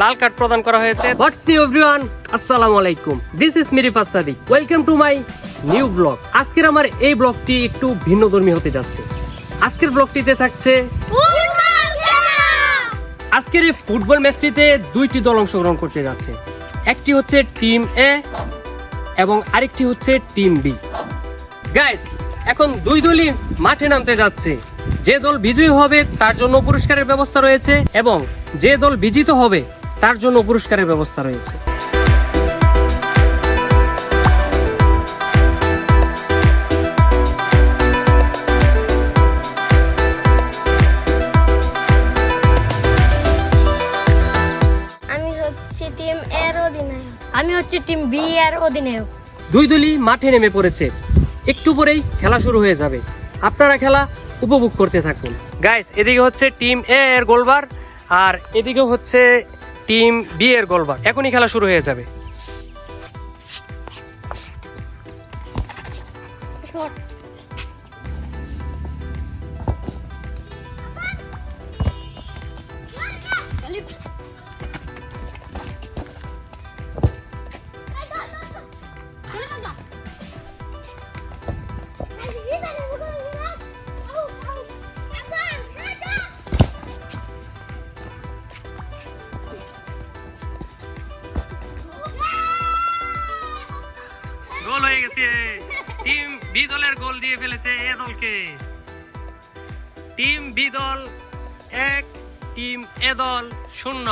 লাল card প্রদান করা হয়েছে। হোয়াটস দি এভরিওয়ান আসসালামু আলাইকুম। দিস ইজ মিরি পাসাদি welcome to my new vlog আজকের আমার এই ব্লগটি একটু ভিন্নধর্মী হতে যাচ্ছে। আজকের ব্লগটিতে থাকছে আজকের এই ফুটবল ম্যাচটিতে দুইটি দল অংশগ্রহণ করতে যাচ্ছে। একটি হচ্ছে টিম এ এবং আরেকটি হচ্ছে টিম বি গাইস এখন দুই দলই মাঠে নামতে যাচ্ছে। যে দল বিজয়ী হবে, তার জন্য পুরস্কারের ব্যবস্থা রয়েছে এবং যে দল বিজিত হবে তার জন্য পুরস্কারের ব্যবস্থা রয়েছে। আমি হচ্ছে টিম আমি হচ্ছে টিম বি এর অধিনায়ক। দুই দলই মাঠে নেমে পড়েছে। একটু পরেই খেলা শুরু হয়ে যাবে। আপনারা খেলা উপভোগ করতে থাকুন। গাইস এদিকে হচ্ছে টিম এ এর গোলবার আর এদিকে হচ্ছে টিম বি এর গোলবার। এখনই খেলা শুরু হয়ে যাবে। গোল হয়ে গেছে। টিম বি দলের গোল দিয়ে ফেলেছে এ দলকে। টিম বি দল এক, টিম এ দল শূন্য।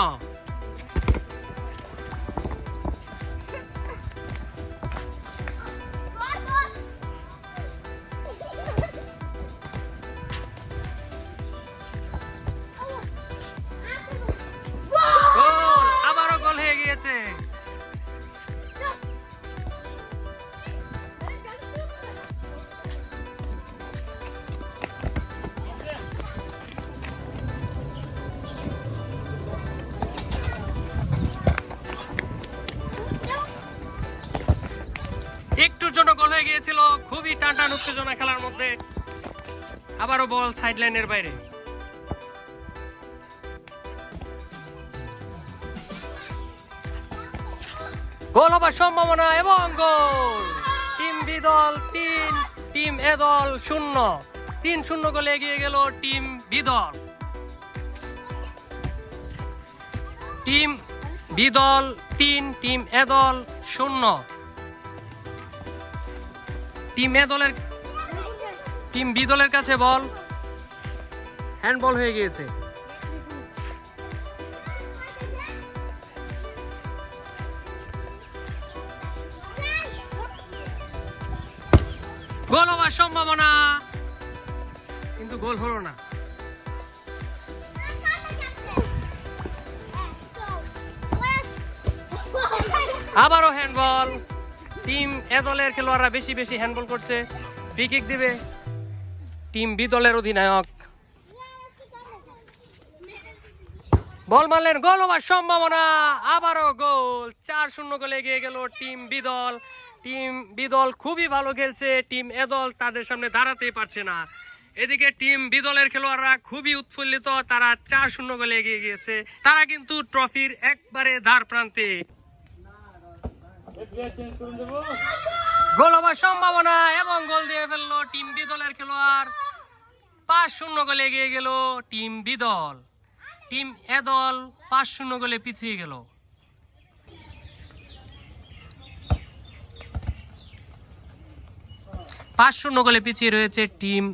হয়ে গিয়েছিল খুবই টান টান উত্তেজনা খেলার মধ্যে। আবারও বল সাইড লাইনের বাইরে। গোল হবার সম্ভাবনা এবং গোল। টিম বি দল তিন, টিম এ দল শূন্য। তিন শূন্য গোলে এগিয়ে গেল টিম বি দল। টিম বি দল তিন, টিম এ দল শূন্য। টিম এ দলের টিম বি দলের কাছে বল। হ্যান্ডবল হয়ে গিয়েছে। গোল হওয়ার সম্ভাবনা। কিন্তু গোল হলো না। আবারও হ্যান্ডবল। টিম এ দলের খেলোয়াড়রা বেশি বেশি হ্যান্ডবল করছে ফ্রি কিক দিবে। টিম বি দলের অধিনায়ক। বল মারলেন, গোল হওয়ার সম্ভাবনা, আবারও গোল। চার শূন্য গোলে এগিয়ে গেল টিম বি দল। টিম বি দল খুবই ভালো খেলছে, টিম এ দল তাদের সামনে দাঁড়াতেই পারছে না। এদিকে টিম বি দলের খেলোয়াড়রা খুবই উৎফুল্লিত, তারা চার শূন্য গোলে এগিয়ে গিয়েছে। তারা কিন্তু ট্রফির একবারে ধার প্রান্তে গোল হবার সম্ভাবনা এবং গোল দিয়ে ফেলল টিম বি দলের খেলোয়াড়। পাঁচ শূন্য গোলে এগিয়ে গেল টিম বি দল টিম এ দল পাঁচ শূন্য গোলে পিছিয়ে গেল। পাঁচ শূন্য গোলে পিছিয়ে রয়েছে টিম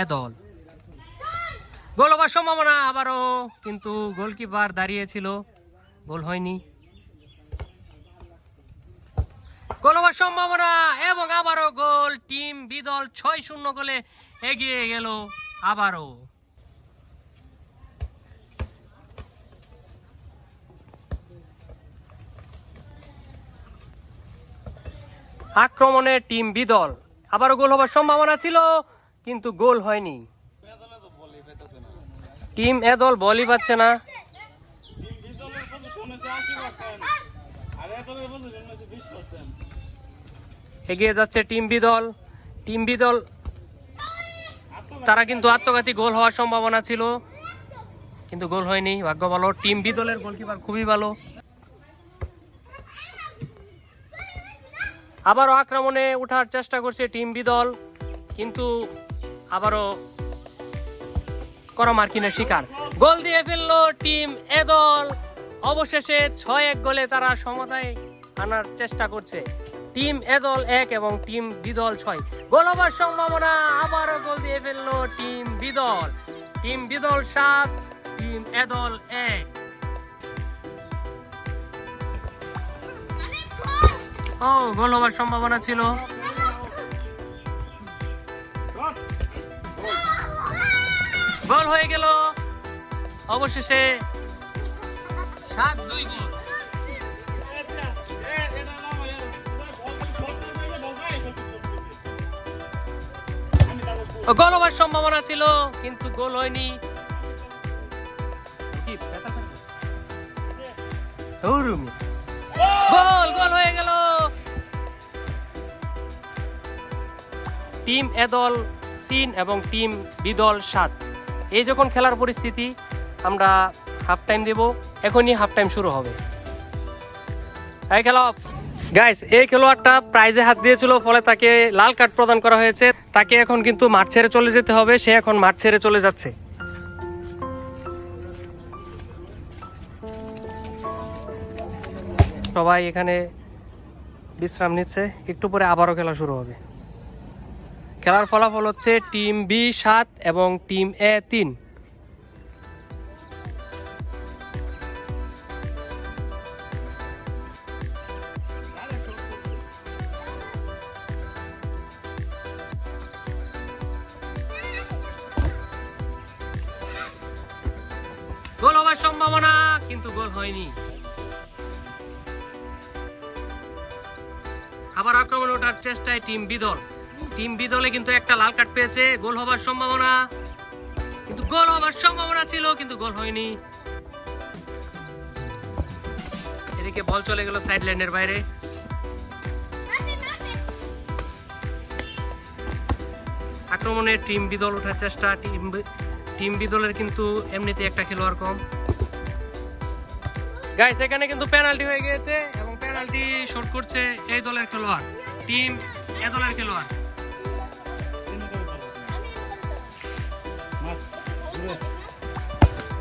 এ দল। গোল হবার সম্ভাবনা আবারও, কিন্তু গোলকিপার দাঁড়িয়েছিল। গোল হয়নি। গোল হওয়ার সম্ভাবনা এবং আবারও গোল। টিম বিদল ছয় শূন্য গোলে এগিয়ে গেল আবারও। আক্রমণে টিম বিদল। আবারও গোল হবার সম্ভাবনা ছিল, কিন্তু গোল হয়নি। টিম এ দল বলই পাচ্ছে না। এগিয়ে যাচ্ছে টিম বি দল টিম বি দল তারা কিন্তু আত্মঘাতী গোল হওয়ার সম্ভাবনা ছিল, কিন্তু গোল হয়নি, ভাগ্য ভালো। টিম বি দলের গোলকিপার খুবই ভালো। আবারও আক্রমণে ওঠার চেষ্টা করছে টিম বি দল কিন্তু আবারও করা মার্কিনের শিকার। গোল দিয়ে ফেলল টিম এ দল অবশেষে ছয় এক গোলে তারা সমতায় আনার চেষ্টা করছে। টিম এ দল এক এবং টিম বি দল ছয়। গোল হবার সম্ভাবনা, আবারও গোল দিয়ে ফেলল টিম বি দল। টিম বি দল সাত, টিম এ দল এক। ও, গোল হবার সম্ভাবনা ছিল। গোল হয়ে গেল। অবশেষে সাত দুই গোল। গোল হবার সম্ভাবনা ছিল কিন্তু গোল হয়নি। গোল গোল হয়ে গেল। টিম এ দল তিন এবং টিম বি দল সাত। এই যখন খেলার পরিস্থিতি আমরা হাফ টাইম দেব এখনই হাফ টাইম শুরু হবে। এই খেলা গাইস এই খেলোয়াড়টা প্রাইজে হাত দিয়েছিল ফলে তাকে লাল কার্ড প্রদান করা হয়েছে। তাকে এখন কিন্তু মাঠ ছেড়ে চলে যেতে হবে, সে এখন মাঠ ছেড়ে চলে যাচ্ছে। সবাই এখানে বিশ্রাম নিচ্ছে, একটু পরে আবারও খেলা শুরু হবে। খেলার ফলাফল হচ্ছে টিম বি সাত এবং টিম এ তিন। সম্ভাবনা, কিন্তু গোল হয়নি। আবার আক্রমণ ওঠার চেষ্টায় টিম বিদল। টিম বিদলে কিন্তু একটা লাল কার্ড পেয়েছে, গোল হবার সম্ভাবনা। কিন্তু গোল হবার সম্ভাবনা ছিল, কিন্তু গোল হয়নি। এদিকে বল চলে গেল সাইড লাইনের বাইরে। আক্রমণে টিম বিদল ওঠার চেষ্টা, টিম টিম বিদলের কিন্তু এমনিতে একটা খেলোয়াড় কম। গাইস এখানে কিন্তু পেনাল্টি হয়ে গিয়েছে এবং পেনাল্টি শট করছে এই দলের খেলোয়াড়। টিম এ দলের খেলোয়াড়।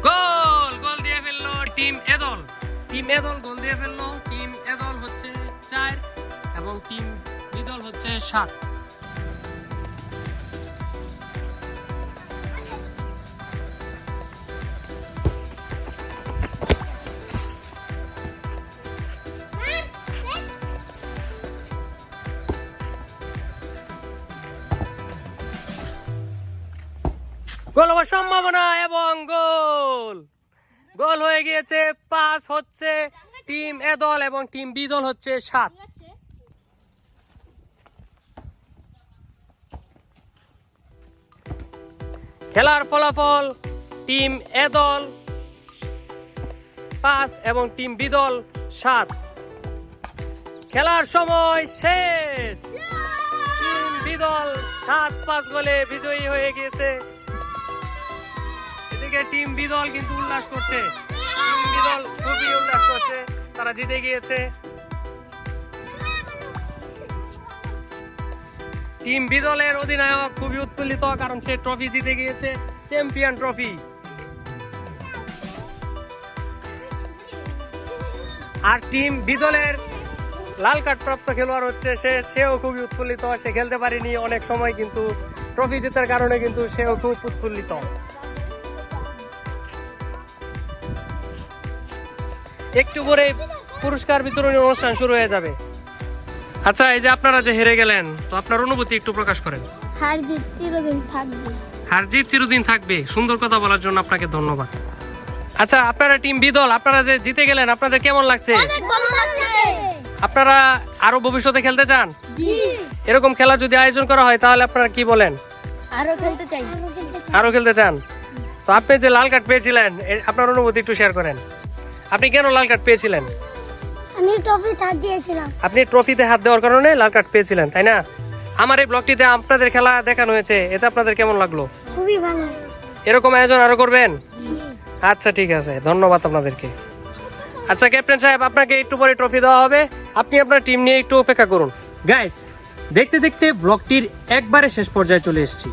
গোল গোল দিয়ে ফেলল টিম এ দল। টিম এ দল গোল দিয়ে ফেলল। টিম এ দল হচ্ছে চার এবং টিম বি দল হচ্ছে সাত। সম্ভাবনা এবং গোল। গোল হয়ে গিয়েছে, পাস হচ্ছে টিম এ দল এবং টিম বি দল হচ্ছে সাত। খেলার ফলাফল টিম এ দল পাঁচ এবং টিম বি দল সাত। খেলার সময় শেষ। টিম বি দল সাত পাঁচ গোলে বিজয়ী হয়ে গিয়েছে। এদিকে টিম বি দল কিন্তু উল্লাস করছে। টিম বি খুবই উল্লাস করছে। তারা জিতে গিয়েছে। টিম বি দলের অধিনায়ক খুবই উৎফুল্লিত কারণ সে ট্রফি জিতে গিয়েছে, চ্যাম্পিয়ন ট্রফি। আর টিম বিদলের লাল কার্ড প্রাপ্ত খেলোয়াড় হচ্ছে সে, সেও খুবই উৎফুল্লিত সে খেলতে পারেনি অনেক সময়, কিন্তু ট্রফি জেতার কারণে কিন্তু সেও খুব উৎফুল্লিত একটু পরে পুরস্কার বিতরণী অনুষ্ঠান শুরু হয়ে যাবে। আচ্ছা এই যে আপনারা যে হেরে গেলেন তো আপনার অনুভূতি একটু প্রকাশ করেন। হার জিত চিরদিন থাকবে। হার জিত চিরদিন থাকবে সুন্দর কথা বলার জন্য আপনাকে ধন্যবাদ। আচ্ছা আপনারা টিম বি দল আপনারা যে জিতে গেলেন আপনাদের কেমন লাগছে? আপনারা আরও ভবিষ্যতে খেলতে চান? এরকম খেলা যদি আয়োজন করা হয় তাহলে আপনারা কি বলেন? আরও খেলতে চাই। আরও খেলতে চাই আরও খেলতে চান? তো আপনি যে লাল কার্ড পেয়েছিলেন আপনার অনুভূতি একটু শেয়ার করেন। আপনি কেন লাল কার্ড পেয়েছিলেন? আমি ট্রফি হাত দিয়েছিলাম। আপনি ট্রফিতে হাত দেওয়ার কারণে লাল কার্ড পেয়েছিলেন তাই না? আমার এই ব্লগটিতে আপনাদের খেলা দেখানো হয়েছে এতে আপনাদের কেমন লাগল? খুবই ভালো। এরকম আয়োজন আরও করবেন? আচ্ছা ঠিক আছে ধন্যবাদ আপনাদেরকে। আচ্ছা ক্যাপ্টেন সাহেব আপনাকে একটু পরে ট্রফি দেওয়া হবে। আপনি আপনার টিম নিয়ে একটু অপেক্ষা করুন। গাইস দেখতে দেখতে ব্লগটির একবারে শেষ পর্যায়ে চলে এসেছি।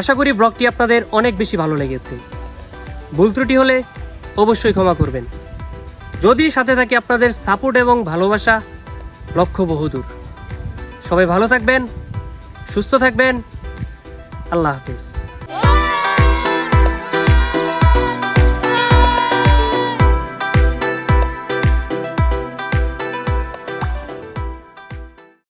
আশা করি ব্লগটি আপনাদের অনেক বেশি ভালো লেগেছে। ভুল ত্রুটি হলে অবশ্যই ক্ষমা করবেন। যদি সাথে থাকে আপনাদের সাপোর্ট এবং ভালোবাসা, লক্ষ্য বহুদূর। সবাই ভালো থাকবেন, সুস্থ থাকবেন। আল্লাহ হাফিজ।